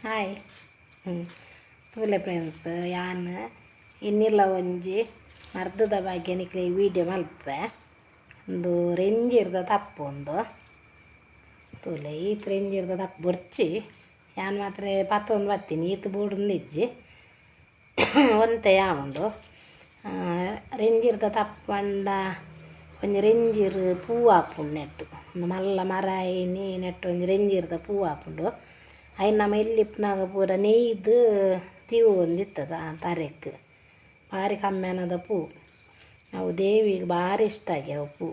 Hi ಹ್ಞೂ ತೂಲೆ friends ಯಾನ್ ಇನ್ನಿಲ್ಲ ಒಂಜಿ ಮರ್ದದ ಬಗ್ಗೆ ನಿಕ್ಲೆ ವೀಡಿಯೋ ಮಲ್ಪೆ ಒಂದು ರೆಂಜ್ ಇರ್ದ ತಪ್ಪು ಒಂದು ತೂಲೆ ಈತ್ ರೆಂಜ್ ಇರ್ದ ತಪ್ಪು ಬರ್ಚಿ ಯಾನ್ ಮಾತ್ರ ಪತ್ತೊಂದು ಬತ್ತೀನಿ ಈತ್ ಬೂಡೊಂದು ಇಜ್ಜಿ ಒಂತೆ ಯಾವುದು ರೆಂಜ್ ಇರ್ದ ತಪ್ಪು ಪಂಡ ಒಂಜಿ ರೆಂಜಿರ್ ಪೂ ಆಪುಂಡು ನೆಟ್ಟು ಒಂದು ಮಲ್ಲ ಮರ ಐನಿ ನೆಟ್ಟು ಒಂಜಿ ಅಯ್ನ ನಮ್ಮ ಎಲ್ಲಿಪ್ಪನಾಗ ಪೂರ ನೇಯ್ದು ತೀವು ಒಂದಿತ್ತದ ತರೆಕ್. ಭಾರಿ ಕಮ್ಮೆನದ ಪೂ. ಅವು ದೇವಿಗೆ ಭಾರಿ ಇಷ್ಟ ಆಗ್ಯಾವ ಪೂ.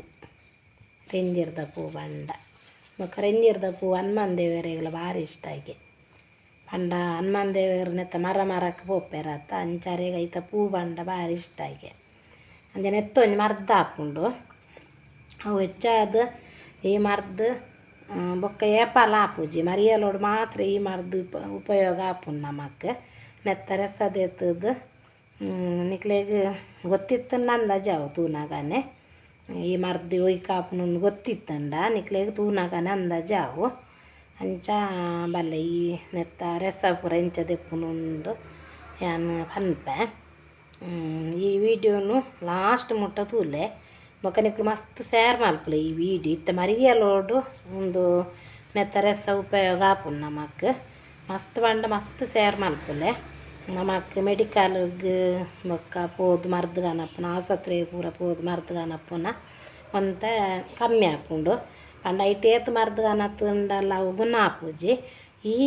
ರೆಂಜಿರ್ದ ಪೂ ಬಂಡ. ಮತ್ತು ರೆಂಜಿರ್ದ ಪೂ ಹನುಮಾನ್ ದೇವರಿಗೆಲ್ಲ ಭಾರಿ ಇಷ್ಟ ಆಗಿ. ಪಂಡ ಹನುಮಾನ್ ದೇವರ ನೆತ್ತ ಮರ ಮರಕ್ಕೆ ಪೋಪೆರತ್ತ ಅಂಚಾರಿಗೆ ಐತ ಪೂ ಬಂಡ ಭಾರಿ ಇಷ್ಟ ಆಗಿ. ಅಂದೆ ನೆತ್ತ ಒಂಜಿ ಮರ್ದ ಹಾಕ್ಕೊಂಡು ಅವು ಹೆಚ್ಚಾದ ಈ ಮರ್ದು ಬೊಕ್ಕ ಏಪಾಲ ಆಪುಜಿ ಮರಿಯಲೋಡು ಮಾತ್ರ ಈ ಮರದ ಉಪ ಉಪಯೋಗ ಆಪುಂಡು ನಮಕ್ಕ ನೆತ್ತ ಸದೆತ್ತದ ನಿಕ್ಲೇಗ ಗೊತ್ತಿತ್ತು ನಂದಜ ಅವು ತೂನಾಗನೆ ಈ ಮರದ ಒಯ್ಕಾಪುನೊಂದು ಗೊತ್ತಿತ್ತಂಡ ನಿಕ್ಲೆಗ್ ತೂನಾಗಾನೆ ಅಂದಾಜ ಅವು ಅಂಚ ಬಲ್ಲೆ ಈ ನೆತ್ತ ರೆಸ ಪುರ ಇಂಚ ದೆಪ್ಪುನೊಂದು ಯಾನ್ ಪನ್ಪೆ ಈ ವಿಡಿಯೋನು ಲಾಸ್ಟ್ ಮುಟ್ಟ ತೂಲೆ ಬೊಕ ನಿಕ್ಲು ಮಸ್ತ್ ಶೇರ್ ಮಲ್ಪುಲೆ ಈ ವೀಡಿ ಇತ್ತ ಮರಿಯಲೋಡು ಒಂದು ನೆತ್ತ ರೆಸ ಉಪಯೋಗ ಆಪುಂಡು ನಮಕ್. ಮಸ್ತ್ ಬಂಡ ಮಸ್ತ್ ಶೇರ್ ಮಲ್ಪುಲೆ ನಮಕ್ ಮೆಡಿಕಲ್ಗ್ ಪೋದು ಮರ್ದ್ ಕಾನಪ್ಪುನ ಆಸ್ಪತ್ರೆ ಪೂರ ಪೋದು ಮರ್ದ್ ಗಾನಪ್ಪನ ಒಂತ ಕಮ್ಮಿ ಆಪುಂಡು. ಪಂಡ ಐಟ್ ಏತ್ ಮರ್ದ್ ಕಾನತ್ತುಂಡಲ ಅವು ಗುಣ ಆಪುಜಿ. ಈ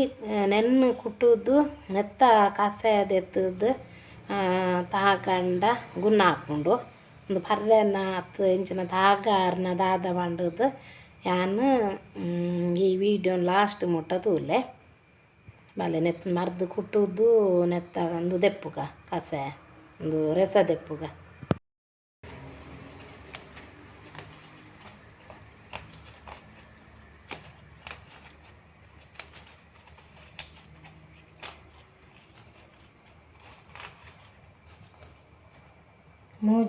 ನೆನ್ನು ಕುಟ್ಟುದು, ನೆತ್ತ ಕಷಾಯದ ತಹಕಂಡ ಗುಣ ಆಪುಂಡು. ಒಂದು ಪರ್ರೆನ ಹತ್ತು ಇಂಚಿನ ದಾಗಾರ್ನ ದಾದ ಪಂಡದು ಯಾನ್ ಈ ವಿಡಿಯೋ ಲಾಸ್ಟ್ ಮುಟ್ಟ ತೂಲೆ. ಬಲೆ ನೆತ್ತ ಮರ್ದು ಕುಟ್ಟುದು ನೆತ್ತ ಒಂದು ದೆಪ್ಪುಗ, ಕಸ, ಒಂದು ರೆಸ ದೆಪ್ಪುಗ.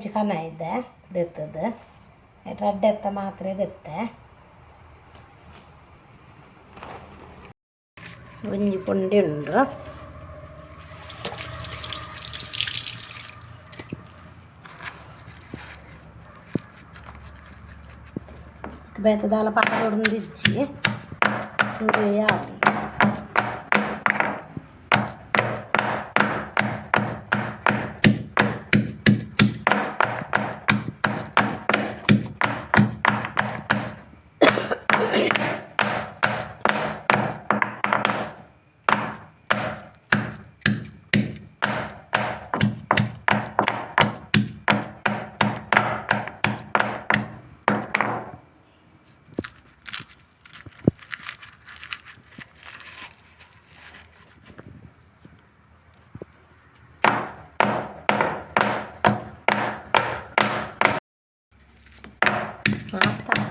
ಮೂಜಿ ಕನ ಇದೆ ದೆತ್ತದು ರಡ್ಡೆ ಎತ್ತ ಮಾತ್ರ ದೆತ್ತೆ. ಒಂಜಿ ಪುಂಡಿ ಉಂಡು ಬೇತದಾಲ ಪಕ್ಕಡೊಂದು ಇಜ್ಜಿ ಚೂರಿಯ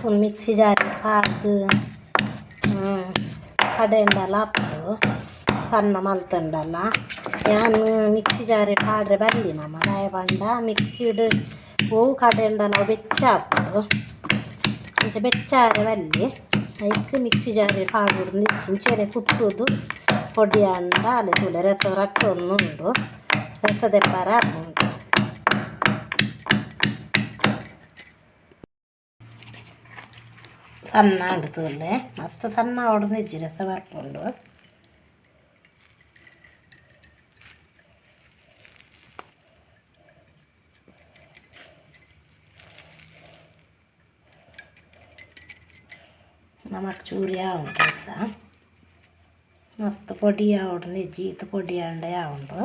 ತಪ್ಪು ಮಿಕ್ಸಿ ಜಾರಿ ಕಾದು ಕಡೆಂಡಲ ಹಾಪುದು ಸಣ್ಣ ಮಲ್ತಂಡಲ್ಲ ಯಾನು ಮಿಕ್ಸಿ ಜಾರಿ ಪಾಡ್ರೆ ಬರಲಿ ನಮ್ಮ ಗಾಯ ಪಂಡ ಮಿಕ್ಸಿಡ್ ಹೂವು ಕಡೆಂಡಲ ಬೆಚ್ಚ ಹಾಪುದು ಅಂಚ ಬೆಚ್ಚಾರೆ ಬಲ್ಲಿ ಐಕ್ ಮಿಕ್ಸಿ ಜಾರಿ ಪಾಡುದು ನಿಂಚೆರೆ ಕುಟ್ಟುದು ಪೊಡಿ ಅಂಡ ಅಲ್ಲಿ ತೂಲೆ ರಸ ರಟ್ಟೊಂದು ಉಂಡು ರಸ ದೆಪ್ಪರ ಸಣ್ಣ ಹಿಡ್ತುಲ್ಲೆ ಮಸ್ತ್ ಸಣ್ಣ ಹೊಡೆದು ಇಜ್ಜಿ ರಸ ಬರ್ಕೊಂಡು ನಮಕ್ ಚೂರಿ ಉಂಟು ರಸ ಮಸ್ತ್ ಪೊಡಿ ಆವಡು ಇಜ್ಜಿ ಈತ ಪೊಡಿ ಅಂಡ ಉಂಡು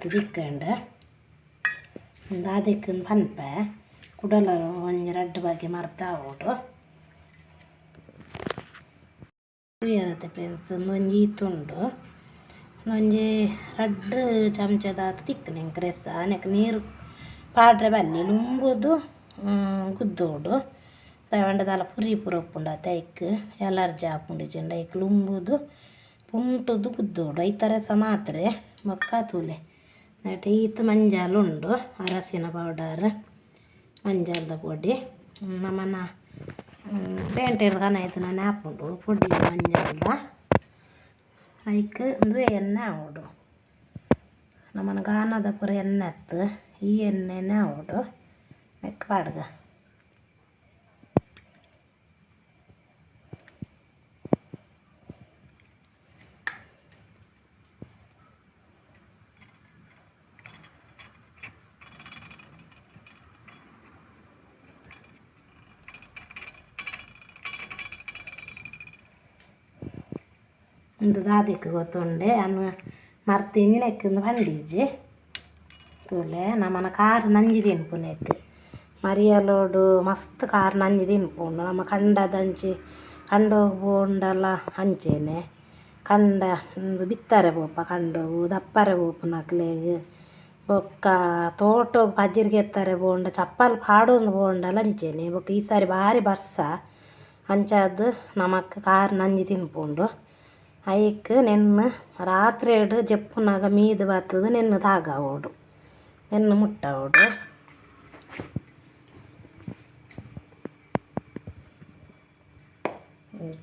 ನೋಡಿ ಈತ ದಿಕ್ಕಂಡ ಒಂದು ಆದಿಕ್ಕನ್ ಪನ್ಪೆ ಕುಡಲ ಒಂಜಿ ರಡ್ಡು ಬಗ್ಗೆ ಮರ್ತ ಆವೋಡು ಇರತ್ತೆ ಫ್ರೆಂಡ್ಸ್ ಒಂಜಿ ಈತುಂಡು ಒಂಜಿ ರಡ್ಡ್ ಚಮಚದಾತ್ ತಿಕ್ಕುನೆಂಕ್ ರಸ ನೆಕ್ ನೀರು ಪಾಡ್ರೆ ಬಲ್ಲಿ ಲುಂಬುದು ಗುದ್ದೋಡು. ದಾಯೆ ಪುರಿ ಪೂರ ಉಪ್ಪುಂಡು ಅತೆ ಐಕ್ ಎಲರ್ಜಿ ಆಪುಂಡು ಐಕ್ ಲುಂಬುದು ಪುಂಟುದು ಗುದ್ದೋಡು. ಐತ ರಸ ಮಾತ್ರೆ ಬೊಕ್ಕ ತೂಲೆ. ನೆಟ್ ಈತ್ ಮಂಜಾಲ್ ಉಂಡು ಅರಸಿನ ಪೌಡರ್ പൊടി ನಮನ ಪೇಂಟೆಡ್ ಕನೈತು ನಾನು ಆಪುಂಡು ಪುಡಿ ಮಂಜಾಲ ಐಕ್ ಉಂದು ಎಣ್ಣೆ ಆವೊಡು. ನಮನ ಗಾನದ ಪುರ ಎಣ್ಣೆ ಅತ್ತು. ಈ ಎಣ್ಣೆನೆ ಪಾಡ್ಗ. ಒಂದು ದಾದಿಕ್ ಗೊತ್ತುಂಡೆ. ಅನ್ನು ಮರ್ತಿಂಜಿ ನೆಕ್ಕಿಂದು ಪಂಡೀಜಿ ತೂಲೆ ನಮ್ಮನ ಕಾರ್ ನಂಜಿ ತಿನ್ಪುನೆಕ್ ಮರಿಯಲೋಡು ಮಸ್ತ್ ಕಾರ್ ನಂಜಿ ತಿನ್ಪುಂಡು. ನಮ್ಮ ಕಂಡದಂಚಿ ಕಂಡೋಗ್ಬೋಂಡಲ ಅಂಚೆನೆ. ಕಂಡ ಒಂದು ಬಿತ್ತರೆ ಪೋಪ, ಕಂಡೋಗು, ದಪ್ಪರೆ ಪೋಪುನಕ್ಲೆಗ್ ಬೊಕ್ಕ ತೋಟ ಪಜಿರ್ಗೆ ಎತ್ತಾರೆ ಬೋಂಡ ಚಪ್ಪಲ್ ಪಾಡೊಂದು ಬೋಂಡಲ್ಲ ಅಂಚೆನೆ ಬೊಕ್ಕ ಈ ಸಾರಿ ಬಾರಿ ಬರ್ಸ. ಅಂಚಾದ್ ನಮಕ್ ಕಾರ್ ನಂಜಿ ತಿನ್ಪುಂಡು. ಐಕ್ ನೆನ್ನ್ ರಾತ್ರೆಡ್ ಜೆಪ್ಪುನಗ ಮೀದ್ ಬತ್ತುದು ನೆನ್ನ್ ತಾಗವೊಡು ನೆನ್ನ್ ಮುಟ್ಟವೊಡು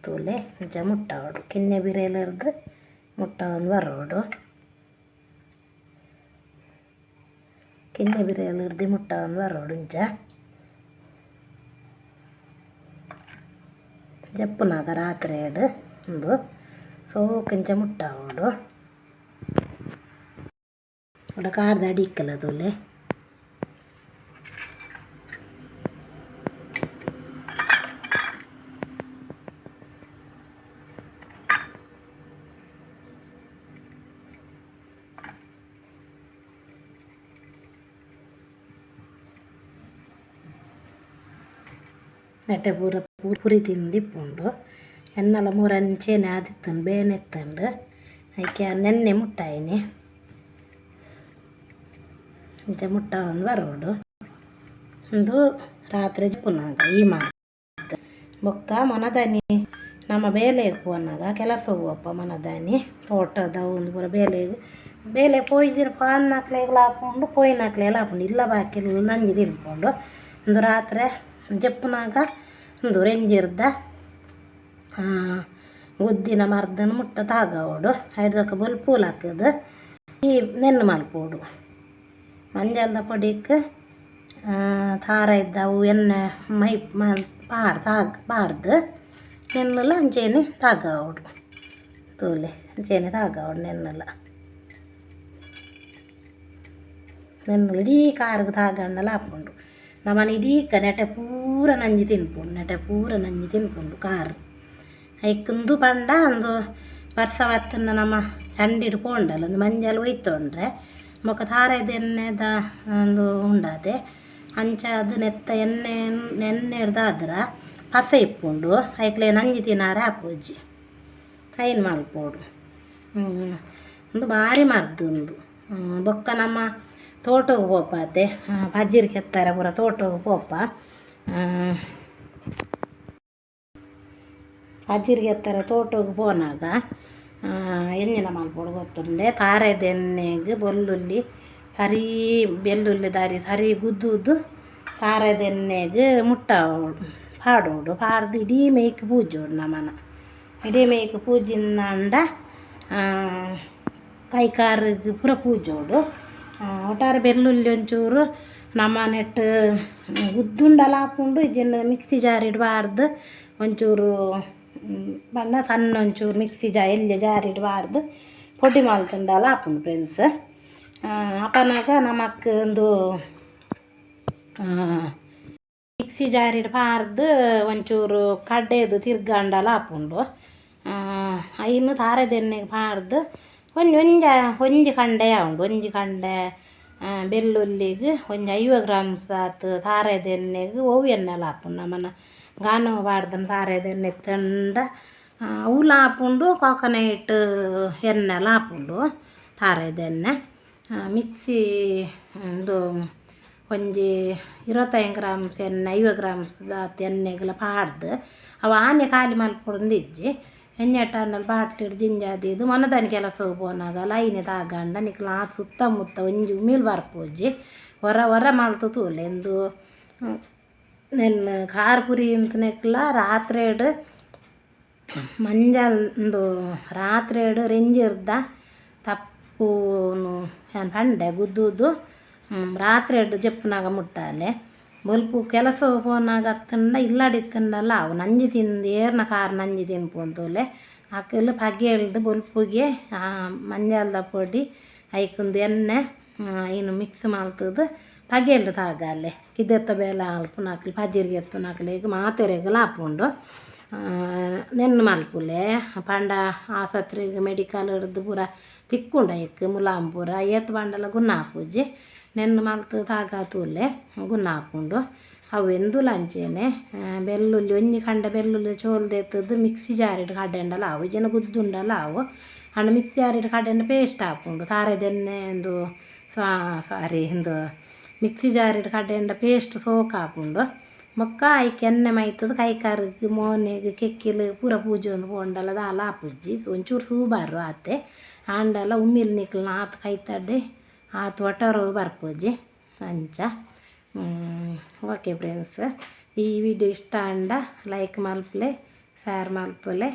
ತೂಲೆ ಇಂಚ ಮುಟ್ಟವೊಡು ಕೆನ್ನೆ ಬಿರೇಲರ್ದ್ ಮುಟ್ಟವೊಂದು ಬರೋಡು ಕೆನ್ನೆ ಬಿರೇಲರ್ದು ಮುಟ್ಟವೊಂದು ಬರೋಡು ಇಂಚ ಜಪ್ಪುನಾಗ ರಾತ್ರೆಡ್ ಉಂದು ಸೋಕಂಚ ಮುಟ್ಟಾವೋಡು സോക്കിന്റെ മുട്ടാവോടോ ഇവിടെ കാർന്നടിക്കലതുമല്ലേ എന്നിട്ട് പുറ പുറി തിന്തിപ്പുണ്ടോ ಎನ್ನಲ ಮೂರಂಚೆನೆ ಆದಿತ್ತಂಡು ಬೇನೆತ್ತಂಡು ಆಯ್ಕೆ ನೆನ್ನೆ ಮುಟ್ಟಾಯಿನಿ. ಮುಂಚೆ ಮುಟ್ಟ ಒಂದು ಬರೋಡು ಒಂದು ರಾತ್ರಿ ಪುನಃ ಈ ಮಾತು. ಬೊಕ್ಕ ಮನದಾನಿ. ನಮ್ಮ ಬೇಲೆಗೆ ಪೋನಾಗ ಕೆಲಸ ಹೋಗಪ್ಪ ಮನದಾನಿ. ತೋಟದ ಒಂದು ಪೂರ ಬೇಲೆ ಬೇಲೆ ಪೋಯ್ದಿರ ಪಾನ್ ನಾಕ್ಲೆಗ್ಲ ಹಾಕೊಂಡು ಪೋಯ್ ನಾಕ್ಲೆಲ್ಲ ಹಾಕೊಂಡು ಇಲ್ಲ ಬಾಕಿಲ್ಲ ನಂಜಿ ತಿನ್ಕೊಂಡು. ಒಂದು ರಾತ್ರಿ ಜಪ್ಪುನಾಗ ಒಂದು ರೆಂಜಿರ್ದ ಉದ್ದಿನ ಮರ್ದನ ಮುಟ್ಟ ತಾಗವೋಡು. ಐದಕ್ಕೆ ಬಲ್ ಪೂಲ್ ಹಾಕೋದು. ಈ ನೆನ್ನು ಮಲ್ಪೋಡು ಮಂಜಲ್ದ ಪೊಡಿಕ್ಕೆ ತಾರ ಇದ್ದವು, ಎಣ್ಣೆ, ಮೈ ಪಾರ್ ತಾಗ, ಪಾರ್ದು. ನೆನ್ನಲ ಅಂಚೇನೆ ತಾಗವೋಡು. ತೂಲೆ ಅಂಚೇನೆ ತಾಗವೋಡು ನೆನ್ನಲ ನೆನ್ನಲ ಇಡೀ ಕಾರ್ಗೆ ತಾಗಣ್ಣಲ ಹಾಕ್ಕೊಂಡು ನಮ್ಮನೆ ಇಡೀ ನೆಟೆ ಪೂರ ನಂಜಿ ತಿನ್ಪುಂಡು. ನೆಟೆ ಪೂರ ನಂಜಿ ತಿನ್ಪುಂಡು ಕಾರು. ಐಕುಂದು ಪಂಡ ಒಂದು ವರ್ಷ ಹೊತ್ತನ್ನ ನಮ್ಮ ಚಂಡಿಡು ಪೋಂಡಲ್ಲ ಒಂದು ಮಂಜಲ್ ಒಯ್ತೊಂಡ್ರೆ ಮೊಕ್ಕ ಇದು ಎಣ್ಣೆದ ಒಂದು ಉಂಡಾದೆ ಅದು ನೆತ್ತ ಎಣ್ಣೆ ಎಣ್ಣೆ ಹಿಡ್ದಾದ್ರ ಹಸ ಇಪ್ಪುಂಡು ಐಕ್ಲೆ ನಂಜಿ ತಿನ್ನಾರೆ ಆಪೋಜಿ ಐನ್ ಮಲ್ಪೋಡು ಒಂದು ಭಾರಿ ಮರ್ದೊಂದು ಒಂದು ಬೊಕ್ಕ ನಮ್ಮ ತೋಟಕ್ಕೆ ಪೋಪ ಬಜ್ಜಿರ್ ಕೆತ್ತಾರೆ ಪೂರ ತೋಟಕ್ಕೆ ಪೋಪ ಅಜ್ಜಿರಿಗೆ ಎತ್ತರ ತೋಟಕ್ಕೆ ಪೋನಾಗ ಎಂಜಿನ ಮಲ್ಪೊಡು ಗೊತ್ತುಂಡೆ. ತಾರೆದ ಎಣ್ಣೆಗೆ ಬೆಳ್ಳುಳ್ಳಿ ಸರಿ ಬೆಳ್ಳುಳ್ಳಿ ದಾರಿ ಸರಿ ಗುದ್ದುದು ತಾರೆದ ಎಣ್ಣೆಗೆ ಮುಟ್ಟ ಪಾಡೋಡು. ಪಾಡ್ದು ಇಡೀ ಮೇಯ್ಕ್ ಪೂಜೋಡು ನಮ್ಮನ ಇಡೀ ಮೇಯ್ಕ್ ಪೂಜಿಂದ ಕೈ ಕಾರಿಗೆ ಪೂರ ಪೂಜೋಡು ಒಟ್ಟಾರೆ ಬೆಳ್ಳುಳ್ಳಿ ಒಂಚೂರು ನಮ್ಮ ನೆಟ್ಟು ಗುದ್ದುಂಡಲ ಹಾಕೊಂಡು ಇದನ್ನು ಮಿಕ್ಸಿ ಜಾರ್ ಇಡಬಾರ್ದು ಒಂಚೂರು ಬಣ್ಣ ಸಣ್ಣ ಒಂಚೂರು ಮಿಕ್ಸಿ ಜಾ ಎಲ್ಲಿ ಜಾರಿಡಬಾರ್ದು ಪೊಡಿ ಮಲ್ತುಂಡಲ ಆಪುಂಡು ಫ್ರೆಂಡ್ಸ್ ಅಪನಾಗ ನಮಕ್ ಒಂದು ಮಿಕ್ಸಿ ಜಾರಿಡಬಾರ್ದು ಒಂಚೂರು ಕಡ್ಡೆದು ತಿರ್ಗಂಡಲ ಆಪುಂಡು ಐನು ತಾರದೆಣ್ಣೆಗೆ ಪಾರ್ದು ಒಂಜಿ ಒಂಜ ಒಂಜಿ ಕಂಡೆ ಉಂಡು ಒಂಜಿ ಕಂಡೆ ಬೆಳ್ಳುಳ್ಳಿಗೆ ಒಂಜಿ ಐವತ್ತು ಗ್ರಾಮ್ಸ್ ಆತು ತಾರೆದ ಎಣ್ಣೆಗೆ ಒವು ಎಣ್ಣೆಲ ಹಾಪುಂಡು ತಾರೆದ ಎಣ್ಣೆ ತಂಡ ಅವು ಆಪುಂಡು ಕೋಕೋನಟ್ ಎಣ್ಣೆ ಆಪುಂಡು ತಾರೆದ ಮಿಕ್ಸಿ ಒಂದು ಒಂಜಿ ಇರುವತ್ತೈದು ಗ್ರಾಮ್ಸ್ ಎಣ್ಣೆ, ಐವತ್ತು ಗ್ರಾಮ್ಸ್ ದಾತ್ ಎಣ್ಣೆಗ್ಲ ಪಾಡ್ದು ಅವ ಆನೆ ಖಾಲಿ ಮಲ್ಪೊಂದಿಜ್ಜಿ ಎಣ್ಣೆ ಅನ್ನಲ್ಲಿ ಬಾಟ್ಲಿಡ್ ಜಿಂಜಾದಿದು ಮನದಾನಿ ಕೆಲಸ ಹೋಗೋನಾಗ ಲೈನೆ ತಾಗಂಡ ನಿಕ್ಲ ಸುತ್ತಮುತ್ತ ಒಂಜಿ ಉಮಿಲ್ ಬರ್ಪೋಜಿ ಹೊರ ಹೊರ ಮಲ್ತು ತೂಲೆ ಎಂದು ನೆನ್ನ ಖಾರ ಪುರಿ ಅಂತನೆಕ್ಲ ರಾತ್ರೆಡ್ ರೆಂಜಿರ್ದ ತಪ್ಪೂನು ಪಂಡೆ ಗುದ್ದುದು ರಾತ್ರೆಡ್ ಜಪ್ಪನಾಗ ಮುಟ್ಟಾಲೆ. ಬಲ್ಪು ಕೆಲಸ ಫೋನಾಗ ಹತ್ತಂಡ ಇಲ್ಲಾಡಿತ್ತಂಡಲ್ಲ ಅವು ನಂಜಿ ತಿಂದು ಏರ್ನ ಕಾರ್ ನಂಜಿ ತಿನ್ಪುಂತೂಲೆ ಪಗೆ ಎಳ್ದು ಬಲ್ಪುಗೆ ಮಂಜಲ್ದ ಪೊಡಿ, ಐಕುಂದು ಎಣ್ಣೆ ಇನ್ನು ಮಿಕ್ಸ್ ಮಲ್ತುದು ಪಗೆಲ್ದು ತಾಗಾಲೆ ಕಿದೆತ್ತ ಬೇಲ ಅಲ್ಪುನಾಕ್ಲಿ ಪಜಿರ್ಗೆ ಎತ್ತುನಾಕ್ಲಿ ಈಗ ಮಾತೆರೆಗಲ ಆಪುಂಡು ನೆನ್ನು ಮಲ್ಪುಲೆ ಪಂಡ ಆಸ್ಪತ್ರೆಗ್ ಮೆಡಿಕಲ್ ಹಿಡ್ದು ಪೂರ ತಿಕ್ಕುಂಡ ಇಕ್ ಮುಲಾಮ್ ಪೂರ ಏತ್ ಪಂಡಲ ಗುನ್ನ ಆಪುಜಿ ನೆನ್ನು ಮಲ್ತು ತಾಗ ತೂಲೆ ಗುನ್ನ ಹಾಕೊಂಡು ಅವು ಎಂದುಲ ಅಂಚೆನೆ ಬೆಳ್ಳುಳ್ಳಿ ಒಂಜಿ ಕಂಡ ಬೆಳ್ಳುಳ್ಳಿ ಚೋಲ್ದೆತ್ತದು ಮಿಕ್ಸಿ ಜಾರಿಡ್ ಕಡೆಂಡಲ ಅವು ಜನ ಗುದ್ದುಂಡಲ ಅವು ಹಣ್ಣು ಮಿಕ್ಸಿ ಜಾರಿಡ್ ಕಡೆಂಡ ಪೇಸ್ಟ್ ಹಾಕೊಂಡು ತಾರೆದೆಣ್ಣೆ ಒಂದು ಸಾರಿ ಒಂದು ಮಿಕ್ಸಿ ಜಾರಿಡ್ ಕಡೆಯಿಂದ ಪೇಸ್ಟ್ ಸೋಕ್ ಹಾಕೊಂಡು ಮೊಕ್ಕ ಐಕ್ ಎಣ್ಣೆ ಮೈತದ ಕರ್ಗ್ ಮೋನೆಗ್ ಕೆಕ್ಕಿಲ್ ಪೂರ ಪೂಜೆ ಒಂದು ಪೋಂಡಲ ದಾಲ ಆಪುಜ್ಜಿ ಒಂಚೂರು ಸೂಬಾರು ಆತೆ. ಆಂಡಲ ಉಮ್ಮಿಲ್ ನಿಕ್ಲ ಆತ್ ಕೈತಡ್ಡೆ ಆತು ಒಟ್ಟರು ಬರ್ಪೋಜಿ ಅಂಚ. Okay friends. ಈ ವಿಡಿಯೋ ಇಷ್ಟ ಅಂಡ ಲೈಕ್ ಮಲ್ಪಲೆ ಶೇರ್ ಮಲ್ಪಲೆ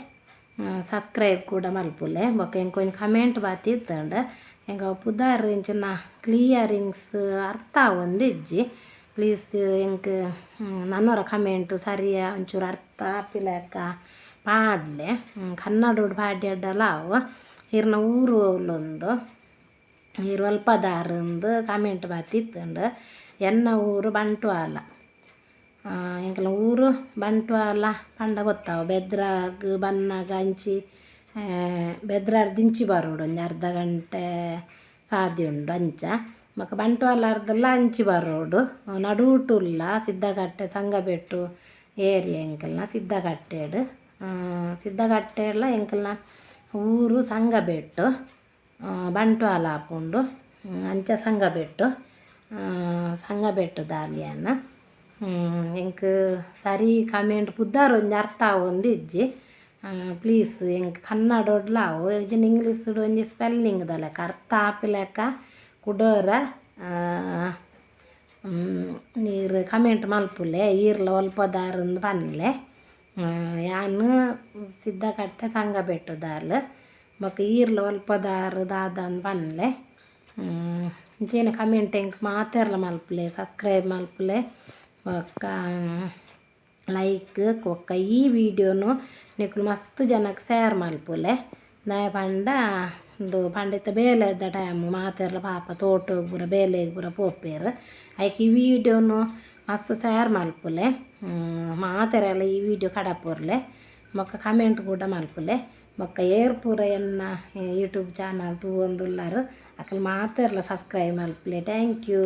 ಸಬ್ಸ್ಕ್ರೈಬ್ ಕೂಡ ಮಲ್ಪಲೆ. Okay ಎಂಕೊಂಜಿ comment ಬಾತಿತ್ತಂಡ. ಎಂಕ ಪುದಾರ್ ಇಂಚಿನ ಕ್ಲಿಯರಿಂಗ್ಸ್ ಅರ್ಥ ಆವೊಂದಿಜ್ಜಿ ಪ್ಲೀಸ್ ಎಂಕ್ ನನ್ನೊರ ಕಮೆಂಟ್ ಸರಿಯ ಒಂಚೂರು ಅರ್ಥ ಆಪಿಲಕ್ಕ ಪಾಡ್ಲೆ. ಕನ್ನಡೋಡು ಪಾಡ್ಯಡ್ಡಲ್ಲ ಅವು. ಇರ್ನ ಊರು ಅವಲೊಂದು. ಇರು ಅಲ್ಪದಾರಂದು ಕಮೆಂಟ್ ಬಾತಿತ್ತುಂಡು ಎನ್ನ ಊರು ಬಂಟ್ವಾಲ. ಎಂಕಲ್ನ ಊರು ಬಂಟ್ವಾಲ, ಪಂಡ ಗೊತ್ತಾವ? ಬೆದ್ರಾಗ ಬನ್ನಾಗ ಅಂಚಿ ಬೆದ್ರಾಡ್ ದಿಂಚಿ ಬರೋಡು ಒಂಜಿ ಅರ್ಧ ಗಂಟೆ ಸಾದಿ ಉಂಡು ಅಂಚ ಬೊಕ ಬಂಟ್ವಾಳರ್ದಲ ಅಂಚಿ ಬರೋಡು ಬೆಟ್ಟು ಸಿದ್ದಕಟ್ಟೆ ಸಂಗಬೆಟ್ಟು ಏರಿಯಾ ಎಂಕಲ್ನ ಸಿದ್ದಕಟ್ಟೆಡ್ ಸಿದ್ದಕಟ್ಟೆಡ್ಲ ಎಂಕಲ್ನ ಊರು ಸಂಗಬೆಟ್ಟು ಬಂಟ್ವಾಲ ಆಪುಂಡು ಅಂಚ ಸಂಗಬೆಟ್ಟು ಸಂಗಬೆಟ್ಟು ದಾಲಿಯನ ಎಂಕ್ ಸರಿ ಕಮೆಂಟ್ ಪುದ್ದಾರ್ ಒಂಜಿ ಅರ್ಥ ಆವೊಂದಿಜ್ಜಿ ಪ್ಲೀಸ್ ಎಂಕ್ ಕನ್ನಡೊಡ್ಲ ಅವು ಇಜ್ಜಿಂಡ ಇಂಗ್ಲೀಷ್ ಒಂಜಿ ಸ್ಪೆಲ್ಲಿಂಗ್ ದ ಲೆಕ್ಕ ಅರ್ಥ ಆಪಿಲೆಕ್ಕ ಕುಡೋರ ನೀರು ಕಮೆಂಟ್ ಮಲ್ಪುಲೆ ಈರ್ಲ ಒಲ್ಪದಾರಂದು ಪನ್ಲೆ ಯಾನ್ ಸಿದ್ದಕಟ್ಟೆ ಸಂಗಬೆಟ್ಟು ದಾಲ್ ಬೊಕ ಈರ್ಲ ಒಲ್ಪದಾರ್ ದಾದಾಂದ್ ಪನ್ಲೆ ಇಂಚೆನೆ ಕಮೆಂಟ್ ಎಂಕ್ ಮಾತೆರ್ಲ ಮಲ್ಪುಲೆ ಸಬ್ಸ್ಕ್ರೈಬ್ ಮಲ್ಪುಲೆ ಬೊಕ್ಕ ಲೈಕ್ ಬೊಕ್ಕ ಈ ವಿಡಿಯೋನು ನಿಕುಲು ಮಸ್ತ್ ಜನಕ್ಕೆ ಸೇರ್ ಮಲ್ಪುಲೆ ದಾಯೆ ಪಂಡ ಉಂದು ಪಂಡಿತ ಬೇಲೆದ ಟೈಮ್ ಮಾತೆರ್ಲ ಪಾಪ ತೋಟಗ್ ಪೂರ ಬೇಲೆಗ್ ಪೂರ ಪೋಪೆರ್. ಐಕ್ ಈ ವಿಡಿಯೋನು ಮಸ್ತ್ ಸೇರ್ ಮಲ್ಪುಲೆ ಮಾತೆರೆಲ ಈ ವಿಡಿಯೋ ಕಡಪೊರ್ಲೆ. ಮಕ್ಕ ಕಮೆಂಟ್ ಕೂಡ ಮಲ್ಪುಲೆ ಮಕ್ಕ ಏರ್ ಪೂರ ಎನ್ನ ಯೂಟ್ಯೂಬ್ ಚಾನಲ್ ತೂವೊಂದುಲ್ಲಾರ್. ಅಕಲ್ ಮಾತೆರ್ಲ ಸಬ್ಸ್ಕ್ರೈಬ್ ಮಲ್ಪುಲೆ ಥ್ಯಾಂಕ್ ಯು.